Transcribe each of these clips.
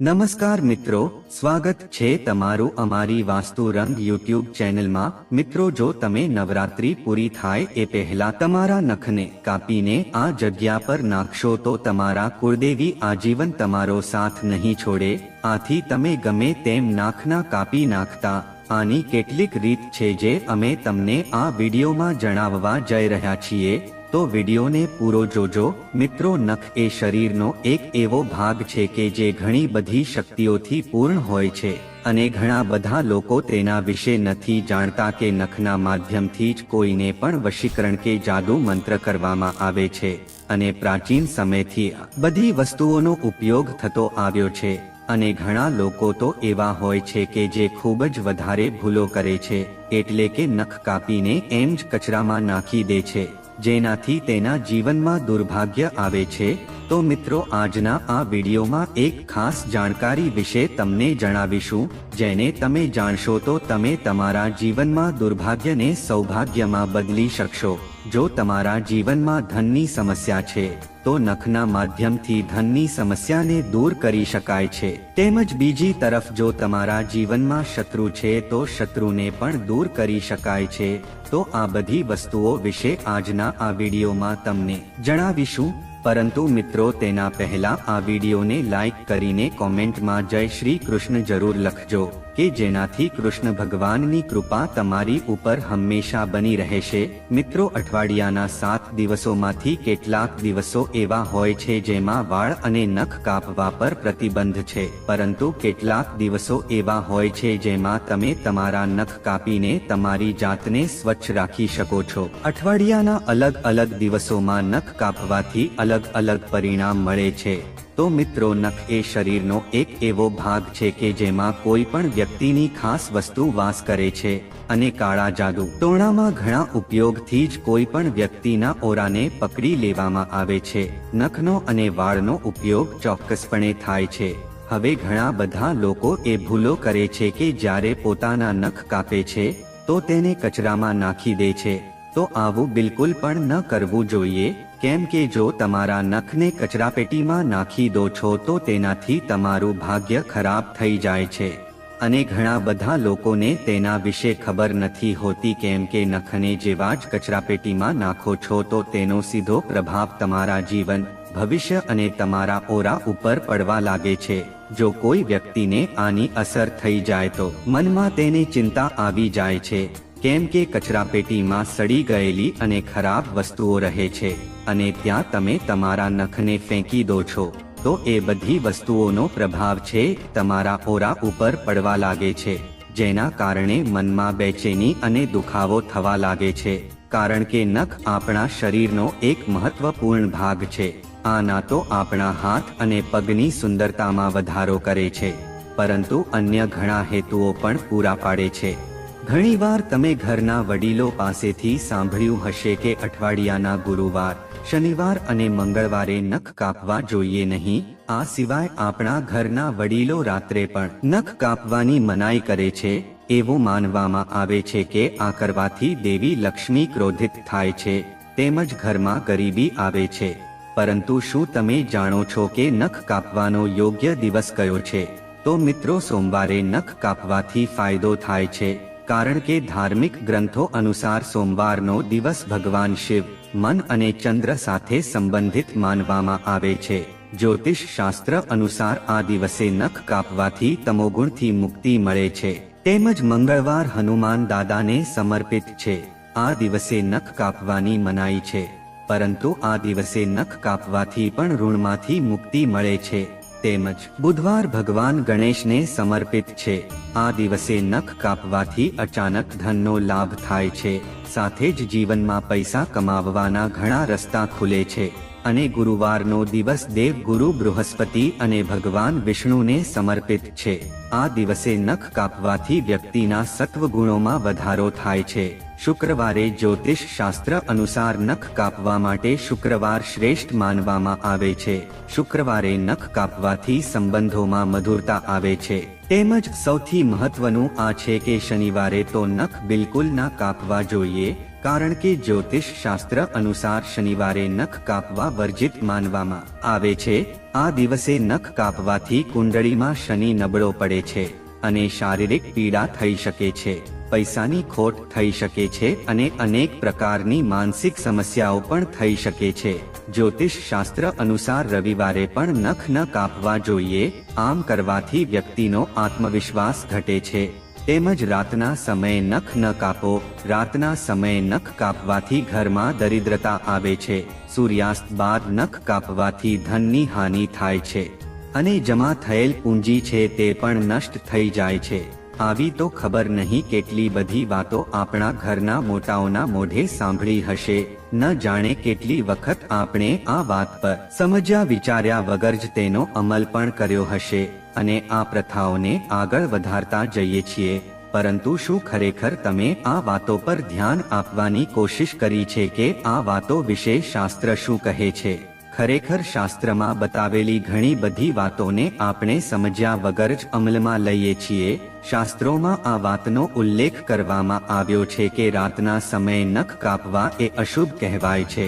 નમસ્કાર મિત્રો, સ્વાગત છે તમારું અમારી વાસ્તુ રંગ યુટ્યુબ ચેનલમાં. મિત્રો, જો તમે નવરાત્રી પૂરી થાય એ પહેલા તમારા નખને કાપીને આ જગ્યા પર નાખશો તો તમારા કુળદેવી આજીવન તમારો સાથ નહીં છોડે. આથી તમે ગમે તેમ નાખના કાપી નાખતા. આની કેટલીક રીત છે જે અમે તમને આ વિડીયોમાં જણાવવા જઈ રહ્યા છીએ. તો વિડીયોને પૂરો જોજો. મિત્રો, નખ એ શરીરનો એક એવો ભાગ છે કે જે ઘણી બધી શક્તિઓથી પૂર્ણ હોય છે અને ઘણા બધા લોકો તેના વિશે નથી જાણતા કે નખના માધ્યમથી જ કોઈને પણ વશીકરણ કે જાદુ મંત્ર કરવામાં આવે છે અને પ્રાચીન સમયથી બધી વસ્તુઓનો ઉપયોગ થતો આવ્યો છે અને ઘણા લોકો તો એવા હોય છે કે જે ખૂબ જ વધારે ભૂલો કરે છે, એટલે કે નખ કાપીને એમ જ કચરામાં નાખી દે છે. જેનાથી તેના જીવનમાં દુર્ભાગ્ય આવે છે, તો મિત્રો આજના આ વિડીયોમાં એક ખાસ જાણકારી વિશે તમને જણાવીશું, જેને તમે જાણશો તો તમે તમારા જીવનમાં દુર્ભાગ્યને સૌભાગ્યમાં બદલી શકશો. જો તમારા જીવનમાં ધનની સમસ્યા છે તો નખના માધ્યમથી ધનની સમસ્યાને દૂર કરી શકાય છે. તેમજ બીજી તરફ જો તમારા જીવનમાં શત્રુ છે તો શત્રુને પણ દૂર કરી શકાય છે. તો આ બધી વસ્તુઓ વિશે આજના આ વિડીયોમાં તમને જણાવીશું. પરંતુ મિત્રો તેના પહેલા આ વિડીયોને લાઈક કરીને કોમેન્ટમાં જય શ્રી કૃષ્ણ જરૂર લખજો. કે જેનાથી કૃષ્ણ ભગવાનની કૃપા તમારી ઉપર હંમેશા બની રહેશે. મિત્રો, અઠવાડિયાના સાત દિવસોમાંથી કેટલાક દિવસો એવા હોય છે જેમાં વાળ અને નખ કાપવા પર પ્રતિબંધ છે. પરંતુ કેટલાક દિવસો એવા હોય છે જેમાં તમે તમારા નખ કાપીને તમારી જાતને સ્વચ્છ રાખી શકો છો. અઠવાડિયાના અલગ અલગ દિવસોમાં નખ કાપવાથી અલગ અલગ પરિણામ મળે છે. તો મિત્રો નખ એ શરીરનો એક એવો ભાગ છે કે જેમાં કોઈ પણ વ્યક્તિની ખાસ વસ્તુ વાસ કરે છે અને કાળા જાદુ ટોણામાં ઘણા ઉપયોગથી જ કોઈ પણ વ્યક્તિના ઓરાને પકડી લેવામાં આવે છે. નખનો અને વાળનો ઉપયોગ ચોક્કસપણે થાય છે. હવે ઘણા બધા લોકો એ ભૂલો કરે છે કે જ્યારે પોતાના નખ કાપે છે, તો તેને કચરામાં નાખી દે છે. તો આવું બિલકુલ પણ ન કરવું જોઈએ. કેમ કે જો તમારા નખને કચરાપેટીમાં નાખી દો છો તો તેનાથી તમારું ભાગ્ય ખરાબ થઈ જાય છે. અને ઘણા બધા લોકોને તેના વિશે ખબર નથી હોતી કેમ કે નખને જેવા જ કચરાપેટીમાં નાખો છો તો તેનો સીધો પ્રભાવ તમારા જીવન, ભવિષ્ય અને તમારા ઓરા ઉપર પડવા લાગે છે. જો કોઈ વ્યક્તિને આની અસર થઈ જાય તો મનમાં તેને ચિંતા આવી જાય છે. કેમ કે કચરાપેટીમાં સડી ગયેલી અને ખરાબ વસ્તુઓ રહે છે. અને ત્યાં તમે તમારા નખને ફેંકી દો છો. તો એ બધી વસ્તુઓનો પ્રભાવ છે, તમારા ઓરા ઉપર પડવા લાગે છે, જેના કારણે મનમાં બેચેની અને દુખાવો થવા લાગે છે. કારણ કે નખ આપણા શરીરનો એક મહત્વપૂર્ણ ભાગ છે. આ ના તો આપણા હાથ અને પગની સુંદરતામાં વધારો કરે છે. પરંતુ અન્ય ઘણા હેતુઓ પણ પૂરા પાડે છે. ઘણીવાર તમે ઘરના વડીલો પાસેથી સાંભળ્યું હશે કે અઠવાડિયાના ગુરુવાર, શનિવાર અને મંગળવારે નખ કાપવા જોઈએ નહીં, આ સિવાય આપણા ઘરના વડીલો રાત્રે પણ નખ કાપવાની મનાઈ કરે છે, એવું માનવામાં આવે છે કે આ કરવાથી દેવી લક્ષ્મી ક્રોધિત થાય છે, તેમજ ઘરમાં ગરીબી આવે છે. પરંતુ શું તમે જાણો છો કે નખ કાપવાનો યોગ્ય દિવસ કયો છે? તો મિત્રો સોમવારે નખ કાપવાથી ફાયદો થાય છે. કારણ કે ધાર્મિક ગ્રંથો અનુસાર સોમવારનો દિવસ ભગવાન શિવ, મન અને ચંદ્ર સાથે સંબંધિત માનવામાં આવે છે. જ્યોતિષ શાસ્ત્ર અનુસાર આ દિવસે નખ કાપવાથી તમોગુણથી મુક્તિ મળે છે. તેમજ મંગળવાર હનુમાન દાદાને સમર્પિત છે. આ દિવસે નખ કાપવાની મનાઈ છે. પરંતુ આ દિવસે નખ કાપવાથી પણ ઋણમાંથી મુક્તિ મળે છે. તેમજ બુધવાર ભગવાન ગણેશને સમર્પિત છે. આ દિવસે નખ કાપવાથી અચાનક ધનનો લાભ થાય છે. સાથે જ જીવનમાં પૈસા કમાવવાના ઘણા રસ્તા ખુલે છે. અને ગુરુવારનો દિવસ દેવ ગુરુ બૃહસ્પતિ અને ભગવાન વિષ્ણુને સમર્પિત છે. આ દિવસે નખ કાપવાથી વ્યક્તિના સત્વગુણોમાં વધારો થાય છે. શુક્રવારે જ્યોતિષ શાસ્ત્ર અનુસાર નખ કાપવા માટે શુક્રવાર શ્રેષ્ઠ માનવામાં આવે છે. શુક્રવારે નખ કાપવાથી સંબંધોમાં મધુરતા આવે છે. તેમજ સૌથી મહત્વનું આ છે કે શનિવારે તો નખ બિલકુલ ના કાપવા જોઈએ, કારણ કે જ્યોતિષ શાસ્ત્ર અનુસાર શનિવારે નખ કાપવા વર્જિત માનવામાં આવે છે. આ દિવસે નખ કાપવાથી કુંડળીમાં શનિ નબળો પડે છે અને શારીરિક પીડા થઈ શકે છે. પૈસાની ખોટ થઈ શકે છે અને અનેક પ્રકારની માનસિક સમસ્યાઓ પણ થઈ શકે છે. જ્યોતિષ શાસ્ત્ર અનુસાર રવિવારે પણ નખ ન કાપવા જોઈએ, આમ કરવાથી વ્યક્તિનો આત્મવિશ્વાસ ઘટે છે. તેમજ રાતના સમયે નખ ન કાપો, રાતના સમયે નખ કાપવાથી ઘરમાં દરિદ્રતા આવે છે. સૂર્યાસ્ત બાદ નખ કાપવાથી ધનની હાનિ થાય છે. અને જમા થયેલ પૂંજી છે તે પણ નષ્ટ થઈ જાય છે. આવી તો ખબર નહીં કેટલી બધી વાતો આપણા ઘરના મોટાઓના મોઢે સાંભળી હશે. ન જાણે કેટલી વખત આપણે આ વાત પર સમજ્યા વિચાર્યા વગર જ તેનો અમલ પણ કર્યો હશે અને આ પ્રથાઓને આગળ વધારતા જઈએ છીએ. પરંતુ શું ખરેખર તમે આ વાતો પર ધ્યાન આપવાની કોશિશ કરી છે કે આ વાતો વિશે શાસ્ત્ર શું કહે છે? ખરેખર શાસ્ત્રમાં બતાવેલી ઘણી બધી વાતોને આપણે સમજ્યા વગર જ અમલમાં લઈએ છીએ. શાસ્ત્રોમાં આ વાતનો ઉલ્લેખ કરવામાં આવ્યો છે કે રાતના સમયે નખ કાપવા એ અશુભ કહેવાય છે.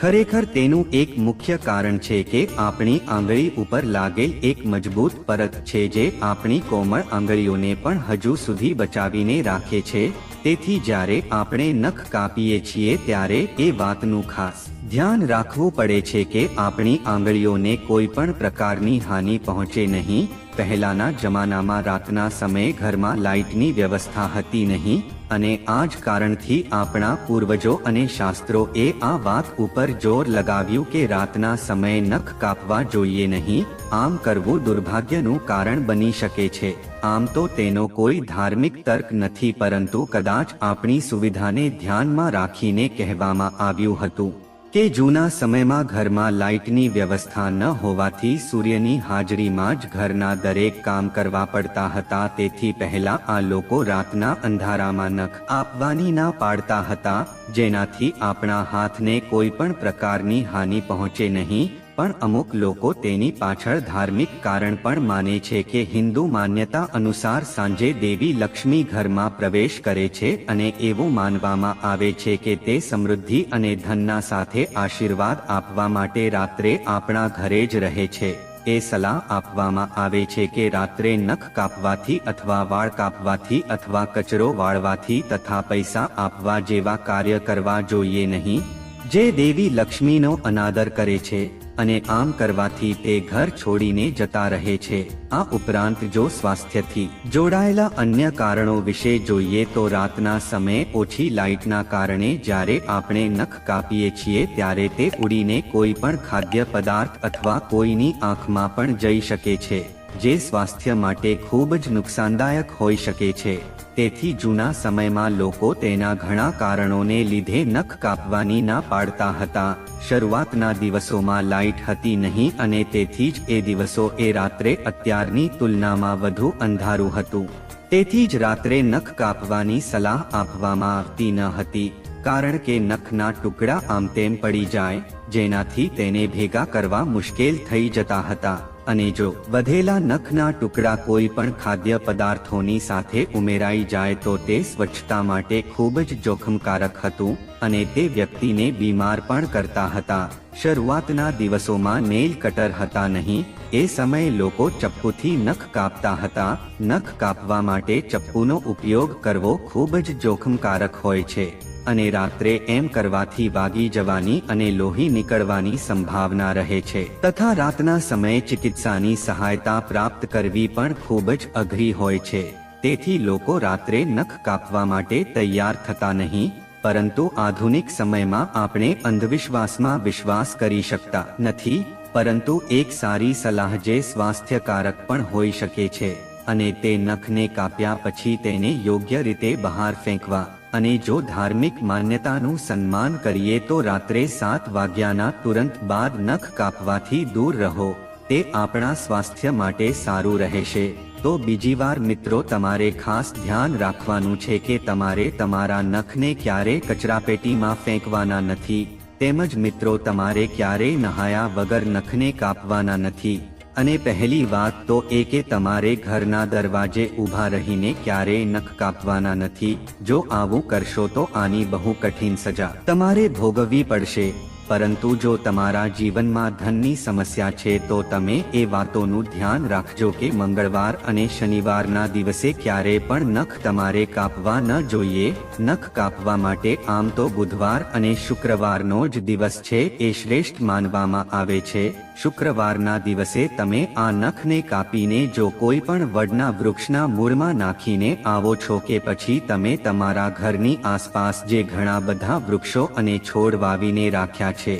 ખરેખર તેનું એક મુખ્ય કારણ છે કે આપણી આંગળી ઉપર લાગેલ એક મજબૂત પરત છે જે આપણી કોમળ આંગળીઓને પણ હજુ સુધી બચાવીને રાખે છે. તેથી જ્યારે આપણે નખ કાપીએ છીએ ત્યારે એ વાતનું ખાસ ધ્યાન રાખવું પડે છે કે આપણી આંગળીઓને કોઈ પણ પ્રકારની હાનિ પહોંચે નહીં પહેલાના જમાનામાં રાતના સમયે ઘરમાં લાઇટની વ્યવસ્થા હતી નહીં અને આ જ કારણથી આપણા પૂર્વજો અને શાસ્ત્રો એ આ વાત ઉપર જોર લગાવ્યું કે રાતના સમયે નખ કાપવા જોઈએ નહીં, આમ કરવું દુર્ભાગ્યનું કારણ બની શકે છે. આમ તો તેનો કોઈ ધાર્મિક તર્ક નથી પરંતુ કદાચ આપણી સુવિધાને ધ્યાનમાં રાખીને કહેવામાં આવ્યું હતું. કે જૂના સમયમાં ઘરમાં લાઇટની વ્યવસ્થા ન હોવાથી સૂર્યની હાજરીમાં જ ઘરના દરેક કામ કરવા પડતા હતા. તેથી પહેલા આ લોકો રાતના અંધારામાં નખ આપવાની ના પાડતા હતા, જેનાથી આપણા હાથને કોઈ પણ પ્રકારની હાનિ પહોંચે નહીં. પણ અમુક લોકો તેની પાછળ ધાર્મિક કારણ પણ માને છે કે હિન્દુ માન્યતા અનુસાર સાંજે દેવી લક્ષ્મી ઘરમાં પ્રવેશ કરે છે અને એવું માનવામાં આવે છે કે તે સમૃદ્ધિ અને ધનના સાથે આશીર્વાદ આપવા માટે રાત્રે આપણા ઘરે જ રહે છે. એ સલાહ આપવામાં આવે છે કે રાત્રે નખ કાપવાથી અથવા વાળ કાપવાથી અથવા કચરો વાળવાથી તથા પૈસા આપવા જેવા કાર્ય કરવા જોઈએ નહીં. જે દેવી લક્ષ્મીનો અનાદર કરે છે. અને આમ કરવાથી તે ઘર છોડીને જતા રહે છે. આ ઉપરાંત જો સ્વાસ્થ્યથી જોડાયેલા અન્ય કારણો વિશે જોઈએ તો રાતના સમયે ઓછી લાઇટના કારણે જ્યારે આપણે નખ કાપીએ છીએ ત્યારે તે ઉડીને કોઈ પણ ખાદ્ય પદાર્થ અથવા કોઈની આંખમાં પણ જઈ શકે છે. જે સ્વાસ્થ્ય માટે ખૂબ જ નુકસાનદાયક હોઈ શકે છે. તેથી જૂના સમયમાં લોકો તેના ઘણા કારણોને લીધે નખ કાપવાની ના પાડતા હતા. શરૂઆતના દિવસોમાં લાઇટ હતી નહીં અને તેથી જ એ દિવસો એ રાત્રે અત્યારની તુલનામાં વધુ અંધારું હતું. તેથી જ રાત્રે નખ કાપવાની સલાહ આપવામાં આવતી ન હતી, કારણ કે નખના ટુકડા આમ તેમ પડી જાય, જેનાથી તેને ભેગા કરવા મુશ્કેલ થઈ જતા હતા. અને જો વધેલા નખના ટુકડા કોઈ પણ ખાદ્ય પદાર્થોની સાથે ઉમેરાઈ જાય તો તે સ્વચ્છતા માટે ખૂબ જ જોખમકારક હતું અને તે વ્યક્તિને બીમાર પણ કરતા હતા. શરૂઆતના દિવસોમાં નેલ કટર હતા નહીં, એ સમયે લોકો ચપ્પુથી નખ કાપતા હતા. નખ કાપવા માટે ચપ્પુનો ઉપયોગ કરવો ખૂબ જ જોખમકારક હોય છે. અને રાત્રે એમ કરવાથી વાગી જવાની અને લોહી નીકળવાની સંભાવના રહે છે. તથા રાતના સમયે ચિકિત્સાની સહાયતા પ્રાપ્ત કરવી પણ ખૂબ જ અઘરી હોય છે. તેથી લોકો રાત્રે નખ કાપવા માટે તૈયાર થતા નહીં, પરંતુ આધુનિક સમયમાં આપણે અંધવિશ્વાસમાં વિશ્વાસ કરી શકતા નથી, પરંતુ એક સારી સલાહ જે સ્વાસ્થ્યકારક પણ હોઈ શકે છે, અને તે નખને કાપ્યા પછી તેને યોગ્ય રીતે બહાર ફેંકવા અને જો ધાર્મિક માન્યતાનું સન્માન કરીએ તો રાત્રે સાત વાગ્યાના તુરંત બાદ નખ કાપવાથી દૂર રહો, તે આપણા સ્વાસ્થ્ય માટે સારું રહેશે. તો બીજી વાર મિત્રો તમારે ખાસ ધ્યાન રાખવાનું છે કે તમારે તમારા નખને ક્યારે કચરાપેટીમાં ફેંકવાના નથી, તેમજ મિત્રો તમારે ક્યારેય નહાયા વગર નખને કાપવાના નથી. અને પહેલી વાત તો એ કે તમારે ઘરના દરવાજે ઊભા રહીને ક્યારેય નખ કાપવાના નથી. જો આવું કરશો તો આની બહુ કઠિન સજા. તમારે ભોગવવી પડશે, પરંતુ જો તમારા જીવનમાં ધનની સમસ્યા છે તો તમે એ વાતોનું ધ્યાન રાખજો કે મંગળવાર અને શનિવારના દિવસે ક્યારે પણ નખ તમારે કાપવા ન જોઈએ. નખ કાપવા માટે આમ તો બુધવાર અને શુક્રવારનો જ દિવસ છે, એ શ્રેષ્ઠ માનવામાં આવે છે. શુક્રવારના દિવસે તમે આ નખને કાપીને જો કોઈ પણ વડના વૃક્ષના મૂળમાં નાખીને આવો છો કે પછી તમે તમારા ઘરની આસપાસ જે ઘણા બધા વૃક્ષો અને છોડ વાવીને રાખ્યા છે,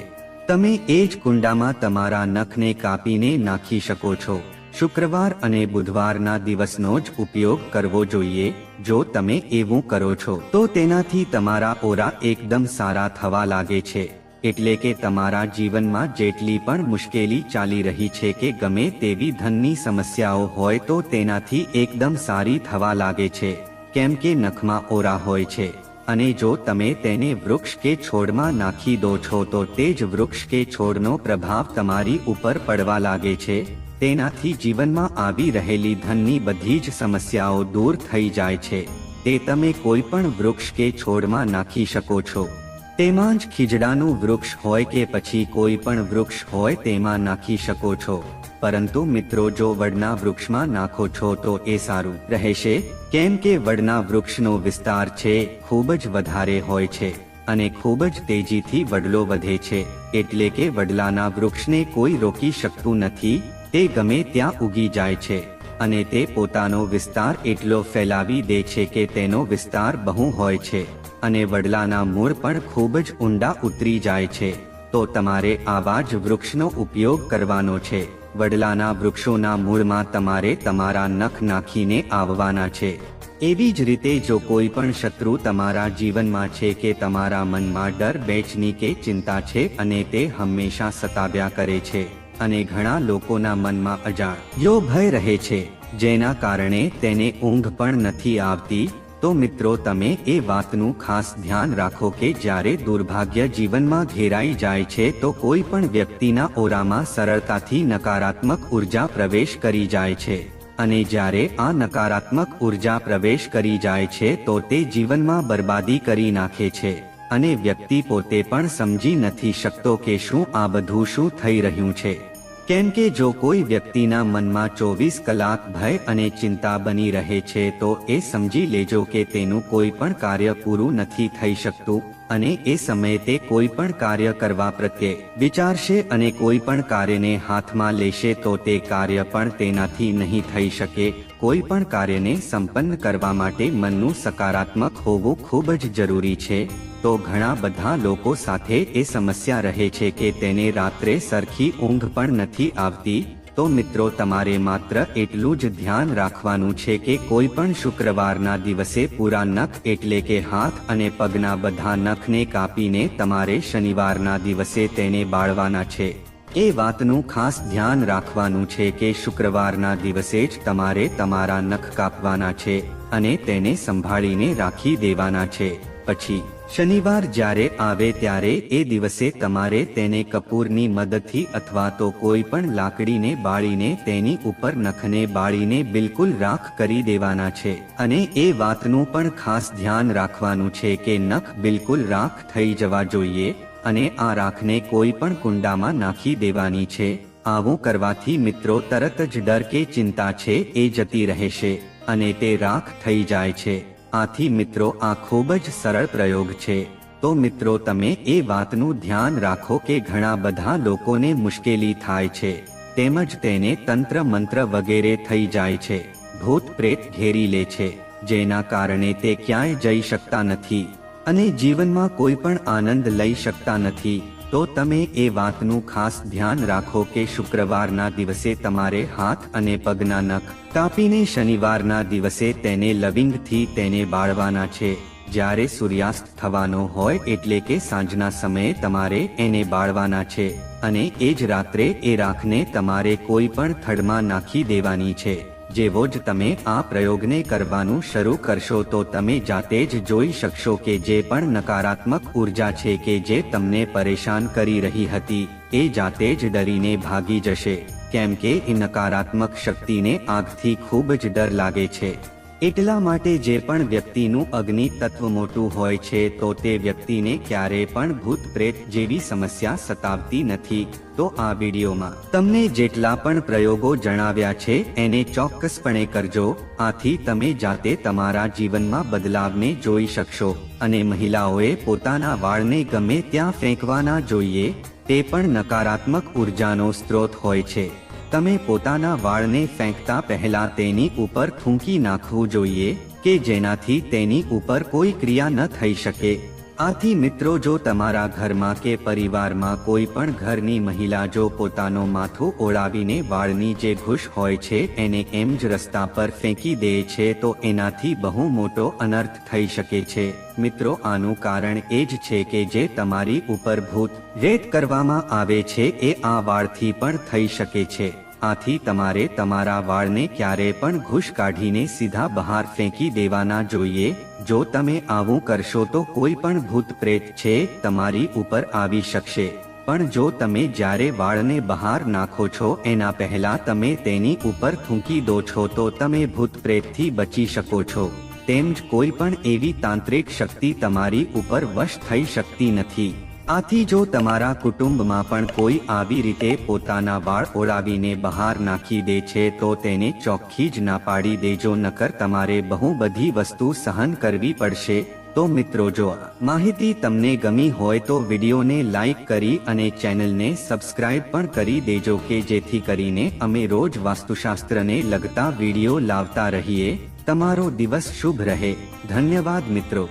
તમે એ જ કુંડામાં તમારા નખને કાપીને નાખી શકો છો. શુક્રવાર અને બુધવારના દિવસનો જ ઉપયોગ કરવો જોઈએ, જો તમે એવું કરો છો, તો તેનાથી તમારા ઓરા એકદમ સારા થવા લાગે છે. એટલે કે તમારા જીવનમાં જેટલી પણ મુશ્કેલી ચાલી રહી છે કે ગમે તેવી ધનની સમસ્યાઓ હોય તો તેનાથી એકદમ સારી થવા લાગે છે, કેમ કે નખમાં ઓરા હોય છે. અને જો તમે તેને વૃક્ષ કે છોડમાં નાખી દો છો તો તે જ વૃક્ષ કે છોડનો પ્રભાવ તમારી ઉપર પડવા લાગે છે. તેનાથી જીવનમાં આવી રહેલી ધનની બધી જ સમસ્યાઓ દૂર થઈ જાય છે. તે તમે કોઈ પણ વૃક્ષ કે છોડમાં નાખી શકો છો. તેમાં જ ખીજડાનું વૃક્ષ હોય કે પછી કોઈ પણ વૃક્ષ હોય તેમાં નાખી શકો છો. પરંતુ મિત્રો, જો વડના વૃક્ષમાં નાખો છો તો એ સારું રહેશે. કેમ કે વડના વૃક્ષનો વિસ્તાર છે, ખૂબ જ વધારે હોય છે અને ખૂબ જ તેજીથી વડલો વધે છે. એટલે કે વડલાના વૃક્ષને કોઈ રોકી શકતું નથી, તે ગમે ત્યાં ઉગી જાય છે અને તે પોતાનો વિસ્તાર એટલો ફેલાવી દે છે કે તેનો વિસ્તાર બહુ હોય છે. અને વડલાના મૂળ પણ ખૂબ જ ઊંડા ઉતરી જાય છે. તો તમારે આવા જ વૃક્ષનો ઉપયોગ કરવાનો છે. વડલાના વૃક્ષોના મૂળમાં તમારે તમારા નખ નાખીને આવવાના છે. એવી જ રીતે જો કોઈ પણ શત્રુ તમારા જીવનમાં છે કે તમારા મનમાં ડર, બેચની કે ચિંતા છે અને તે હંમેશા સતાવ્યા કરે છે અને ઘણા લોકોના મનમાં અજાણ, યો ભય રહે છે, જેના કારણે તેને ઊંઘ પણ નથી આવતી તો મિત્રો તમે એ વાતનું ખાસ ધ્યાન રાખો કે જ્યારે દુર્ભાગ્ય જીવનમાં ઘેરાઈ જાય છે તો કોઈ પણ વ્યક્તિના ઓરામાં સરળતાથી નકારાત્મક ઊર્જા પ્રવેશ કરી જાય છે. અને જ્યારે આ નકારાત્મક ઊર્જા પ્રવેશ કરી જાય છે તો તે જીવનમાં બરબાદી કરી નાખે છે. અને વ્યક્તિ પોતે પણ સમજી નથી શકતો કે શું આ બધું શું થઈ રહ્યું છે. કેમ કે જો કોઈ વ્યક્તિના મનમાં ચોવીસ કલાક ભય અને ચિંતા બની રહે છે, તો એ સમજી લેજો કે તેનું કોઈ પણ કાર્ય પૂરું નથી થઈ શકતું અને એ સમયે તે કોઈ પણ કાર્ય કરવા પ્રત્યે વિચારશે અને કોઈ પણ કાર્યને હાથમાં લેશે, તો તે કાર્ય પણ તેનાથી નહીં થઈ શકે. કોઈ પણ કાર્યને સંપન્ન કરવા માટે મનનું સકારાત્મક હોવું ખૂબ જ જરૂરી છે. તો ઘણા બધા લોકો સાથે એ સમસ્યા રહે છે કે તેને રાત્રે સરખી ઊંઘ પણ નથી આવતી. તો મિત્રો, તમારે માત્ર એટલું જ ધ્યાન રાખવાનું છે કે કોઈ પણ શુક્રવારના દિવસે પૂરા નખ એટલે કે હાથ અને પગના બધા નખને કાપીને તમારે શનિવારના દિવસે તેને બાળવાના છે. એ વાતનું ખાસ ધ્યાન રાખવાનું છે કે શુક્રવારના દિવસે જ તમારે તમારા નખ કાપવાના છે અને તેને સંભાળીને રાખી દેવાના છે. પછી શનિવાર જ્યારે આવે ત્યારે એ દિવસે તમારે તેને કપૂરની મદદથી અથવા તો કોઈ પણ લાકડીને બાળીને તેની ઉપર નખને બાળીને બિલકુલ રાખ કરી દેવાના છે. અને એ વાતનું પણ ખાસ ધ્યાન રાખવાનું છે કે નખ બિલકુલ રાખ થઈ જવા જોઈએ અને આ રાખને કોઈ પણ કુંડામાં નાખી દેવાની છે. આવું કરવાથી મિત્રો તરત જ ડર કે ચિંતા છે એ જતી રહેશે અને તે રાખ થઈ જાય છે. આથી મિત્રો, આ ખૂબ જ સરળ પ્રયોગ છે. તો મિત્રો, તમે એ વાતનું ધ્યાન રાખો કે ઘણા બધા લોકોને મુશ્કેલી થાય છે. તેમજ તેને તંત્ર મંત્ર વગેરે થઈ જાય છે. ભૂત પ્રેત ઘેરી લે છે. જેના કારણે તે ક્યાંય જઈ શકતા નથી. અને જીવનમાં કોઈ પણ આનંદ લઈ શકતા નથી. તો તમે એ વાતનું ખાસ ધ્યાન રાખો કે શુક્રવારના દિવસે તમારે હાથ અને પગના નખ કાપીને શનિવારના દિવસે તેને લવિંગથી તેને બાળવાના છે. જ્યારે સૂર્યાસ્ત થવાનો હોય એટલે કે સાંજના સમયે તમારે એને બાળવાના છે. અને એ જ રાત્રે એ રાખને તમારે કોઈ પણ થડમાં નાખી દેવાની છે. જેવો જ તમે આ પ્રયોગને કરવાનું શરૂ કરશો તો તમે જાતે જ જોઈ શકશો કે જે પણ નકારાત્મક ઊર્જા છે કે જે તમને પરેશાન કરી રહી હતી, એ જાતે જ ડરીને ભાગી જશે. કેમ કે એ નકારાત્મક શક્તિને આગથી ખૂબ જ ડર લાગે છે. એટલા માટે જે પણ વ્યક્તિનું અગ્નિ તત્વ મોટું હોય છે, તો તે વ્યક્તિને ક્યારે પણ ભૂત પ્રેત જેવી સમસ્યા સતાવતી નથી. તો આ વિડીયોમાં તમને જેટલા પણ પ્રયોગો જણાવ્યા છે, એને ચોક્કસપણે કરજો. આથી તમે જાતે તમારા જીવનમાં બદલાવને જોઈ શકશો. અને મહિલાઓએ પોતાના વાળને ગમે ત્યાં ફેંકવાના જોઈએ, તે પણ નકારાત્મક ઉર્જાનો સ્ત્રોત હોય છે. તમે પોતાના વાળને ફેંકતા પહેલા તેની ઉપર થૂંકી નાખવું જોઈએ કે જેનાથી તેની ઉપર કોઈ ક્રિયા ન થઈ શકે. આથી મિત્રો જો તમારા ઘરમાં કે પરિવારમાં કોઈ પણ ઘરની મહિલા જો પોતાનો માથું ઓળાવીને વાળની જે ઘૂસ હોય છે એને એમ જ રસ્તા પર ફેંકી દે છે તો એનાથી બહુ મોટો અનર્થ થઈ શકે છે. મિત્રો આનું કારણ એ જ છે કે જે તમારી ઉપર ભૂત રેત કરવામાં આવે છે એ આ વાળથી પણ થઈ શકે છે. આથી તમારે તમારા વાળને ક્યારે પણ ઘૂસ કાઢીને સીધા બહાર ફેંકી દેવાના જોઈએ. જો તમે આવું કરશો તો કોઈ પણ ભૂત પ્રેત છે તમારી ઉપર આવી શકશે. પણ જો તમે જ્યારે વાળને બહાર નાખો છો એના પહેલા તમે તેની ઉપર થૂંકી દો છો તો તમે ભૂત પ્રેતથી બચી શકો છો. તેમજ કોઈ પણ એવી તાંત્રિક શક્તિ તમારી ઉપર વશ થઈ શકતી નથી. આથી જો તમારા કુટુંબમાં પણ કોઈ આવી રીતે પોતાના વાળ ઓળાવીને બહાર નાખી દે છે, તો તેને ચોખ્ખી જ ના પાડી દેજો, નકર તમારે બહુ બધી વસ્તુ સહન કરવી પડશે. તો મિત્રો, જો માહિતી તમને ગમી હોય તો વિડીયોને લાઈક કરી અને ચેનલને સબસ્ક્રાઇબ પણ કરી દેજો, કે જેથી કરીને અમે રોજ વાસ્તુશાસ્ત્રને લગતા વીડિયો લાવતા રહીએ. તમારો દિવસ શુભ રહે. ધન્યવાદ મિત્રો.